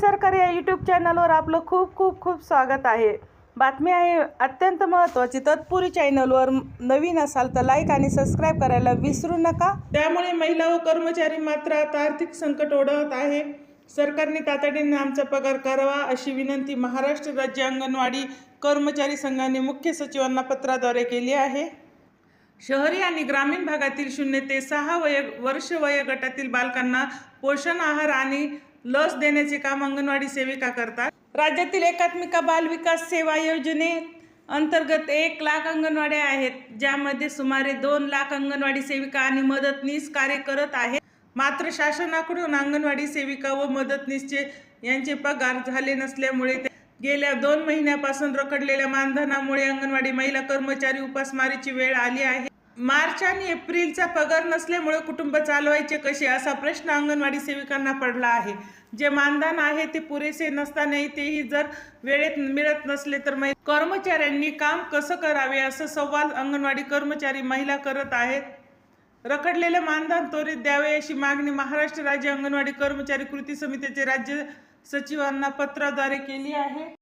सरकार या यूट्यूब चॅनलवर आपलं खूप खूप खूप स्वागत आहे. बातमी आहे अत्यंत महत्त्वाची तत्पुरी चॅनलवर नवीन असाल तर लाईक आणि सबस्क्राईब करायला विसरू नका. त्यामुळे महिला व कर्मचारी मात्र आता आर्थिक संकट ओढवत आहे. सरकारने तातडीने आमचा पगार करावा अशी विनंती महाराष्ट्र राज्य अंगणवाडी कर्मचारी संघाने मुख्य सचिवांना पत्राद्वारे केली आहे. शहरी आणि ग्रामीण भागातील शून्य ते सहा वय वर्ष वयोगटातील बालकांना पोषण आहार आणि लस देण्याचे काम अंगणवाडी सेविका करतात. राज्यातील एकात्मिका बाल विकास सेवा योजने अंतर्गत एक लाख अंगणवाड्या आहेत ज्यामध्ये सुमारे दोन लाख अंगणवाडी सेविका आणि मदतनीस कार्य करत आहेत. मात्र शासनाकडून अंगणवाडी सेविका व मदतनीसचे यांचे पगार झाले नसल्यामुळे ते गेल्या दोन महिन्यापासून रखडलेल्या मानधनामुळे अंगणवाडी महिला कर्मचारी उपासमारीची वेळ आली आहे. मार्च आणि एप्रिलचा पगार नसल्यामुळे कुटुंब चालवायचे कसे असा प्रश्न अंगणवाडी सेविकांना पडला आहे. जे मानधन आहे ते पुरेसे नसतानाही तेही जर वेळेत मिळत नसले तर कर्मचाऱ्यांनी काम कसं करावे असं सवाल अंगणवाडी कर्मचारी महिला करत आहेत. रखडलेले मानधन त्वरित द्यावे अशी मागणी महाराष्ट्र राज्य अंगणवाडी कर्मचारी कृती समितीचे राज्य सचिवांना पत्राद्वारे केली आहे.